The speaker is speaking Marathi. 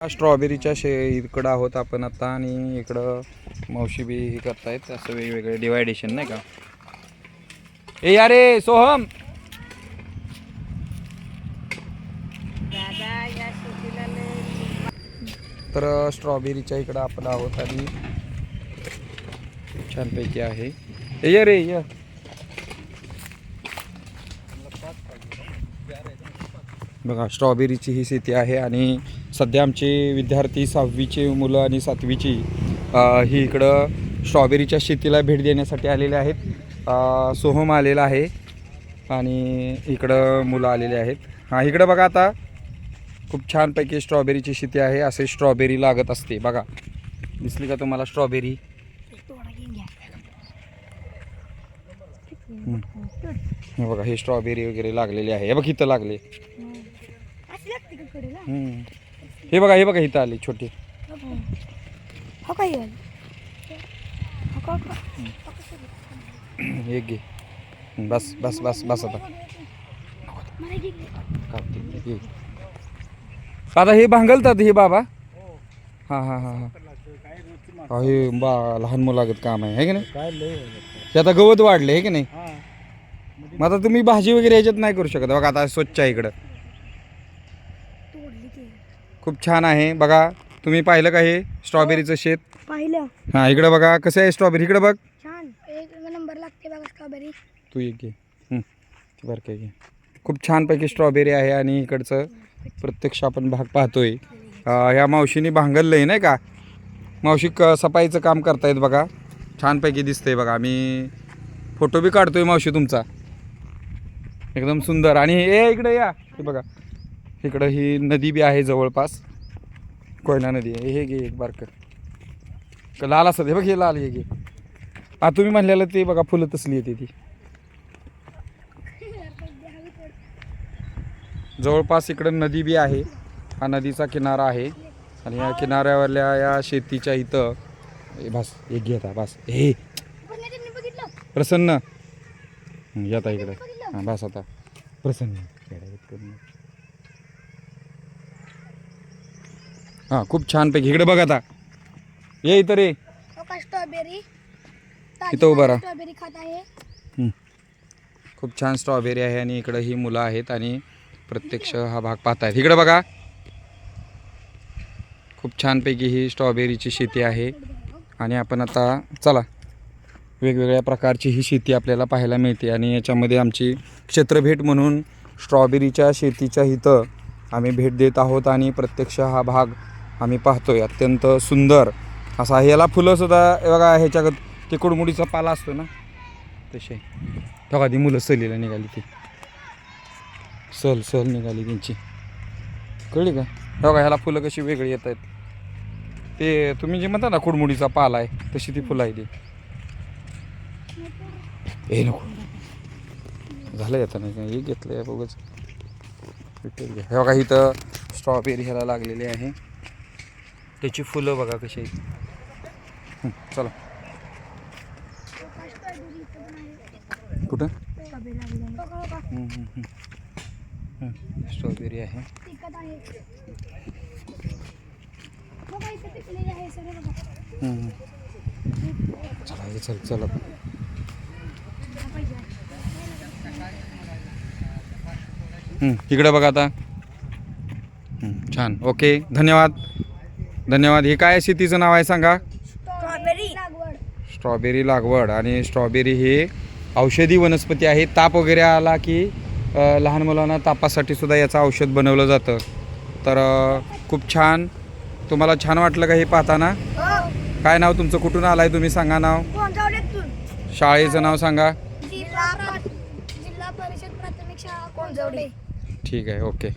स्ट्रॉबेरीच्या शे इकडं आहोत आपण आता आणि इकडं मावशी बी हे करतायत असं वेगवेगळे डिवायडेशन नाही का? ए अरे सोहम! तर स्ट्रॉबेरीच्या इकडं आपण आहोत आणि छानपैकी आहे. ए ये रे ये. बघा स्ट्रॉबेरीची ही शेती आहे आणि सध्या आमचे विद्यार्थी सहावीचे मुलं आणि सातवीची ही इकडं स्ट्रॉबेरीच्या शेतीला भेट देण्यासाठी आलेले आहेत. सोहम आलेला आहे आणि इकडं मुलं आलेले आहेत. हां इकडं बघा आता खूप छानपैकी स्ट्रॉबेरीची शेती आहे असे स्ट्रॉबेरी लागत असते. बघा दिसली का तुम्हाला स्ट्रॉबेरी? बघा हे स्ट्रॉबेरी वगैरे लागलेली आहे. बघ इथं लागले अशी लागते का कडेला हम्म. हे बघा हे बघा इथं आली छोटी. हो काय हो? का हो का? एक घे. बस बस बस बस आता. मला घे. कापते घे. आता हे भांगलतात हे बाबा. हां हां हां हां. हे बा लहान मुलागत काम आहे है की नाही? काय लय हे आता गवत वाढले आहे की नाही? मग आता तुम्ही भाजी वगैरे ह्याच्यात नाही करू शकत. बघा आता स्वच्छ आहे इकडं. खूप छान आहे. बघा तुम्ही पाहिलं का हे स्ट्रॉबेरीचं शेत? पाहिलं. हां इकडं बघा कसं आहे स्ट्रॉबेरी? इकडं बघ. छान. एक नंबर लागते बघा स्ट्रॉबेरी. तू एक घे. हं, ती काय घे. खूप छानपैकी स्ट्रॉबेरी आहे आणि इकडचं प्रत्यक्ष आपण भाग पाहतोय. अं, ह्या मावशीने भांगललं आहे नाही का? मावशी क सफाईचं काम करतायत बघा. छानपैकी दिसतंय बघा. मी फोटो बी काढतोय मावशी तुमचा. एकदम सुंदर. आणि ए इकडे या. हे बघा. इकडं ही नदी बी आहे जवळपास. कोयना नदी आहे. हे घे एक बारकं. लाल असत हे बघ हे लाल हे घे. हा तुम्ही म्हणलेलं ते बघा फुलं तसली येते ती. जवळपास इकडं नदी बी आहे. हा नदीचा किनारा आहे. आणि या किनाऱ्यावरल्या या शेतीच्या इथं ए बस एक घेता बस. हे प्रसन्न. येता या इकडं. हां बस आता. प्रसन्न खेळायला करू नको. हां खूप छानपैकी इकडे बघ आता. ये इथं रे. स्ट्रॉबेरी इथं उभा राहा. स्ट्रॉबेरी खात आहे. खूप छान स्ट्रॉबेरी आहे आणि इकडं ही मुलं आहेत आणि प्रत्यक्ष हा भाग पाहतायत. इकडं बघा. खूप छानपैकी ही स्ट्रॉबेरीची शेती आहे. आणि आपण आता चला. वेगवेगळ्या प्रकारची ही शेती आपल्याला पाहायला मिळते आणि याच्यामध्ये आमची क्षेत्रभेट म्हणून स्ट्रॉबेरीच्या शेतीच्या इथं आम्ही भेट देत आहोत आणि प्रत्यक्ष हा भाग आम्ही पाहतोय. अत्यंत सुंदर असा याला फुलंसुद्धा बघा ह्याच्यागत ते कुडमुडीचा पाला असतो ना तसे. बघा ती मुलं सहलीला निघाली ती. सहल सहल निघाली त्यांची. कळली का? बघा ह्याला फुलं कशी वेगळी येत आहेत. ते तुम्ही जे म्हणता ना कुडमुडीचा पाला आहे तशी ती फुलं आहे ती ए नको. झालं येतं नाही काय हे घेतलं आहे बघच. हे बघा इथं स्ट्रॉबेरी ह्याला लागलेली आहे. त्याची फुलं बघा कशी आहेत. चला. कुठं? स्ट्रॉबेरी आहे. चला चल चला. हं, इकडं बघा आता. छान. ओके धन्यवाद. धन्यवाद. हे काय शेतीचं नाव आहे सांगा? स्ट्रॉबेरी. लागवड. स्ट्रॉबेरी लागवड. आणि स्ट्रॉबेरी ही औषधी वनस्पती आहे. ताप वगैरे आला की लहान मुलांना तापासाठी सुद्धा याचं औषध बनवलं जातं. तर खूप छान. तुम्हाला छान वाटलं का हे पाहताना? हो. काय नाव तुमचं? कुठून आलाय तुम्ही? सांगा नाव. शाळेचं नाव सांगा. जिल्हा जिल्हा परिषद प्राथमिक शाळा कोणजावडे ठीक आहे. ओके.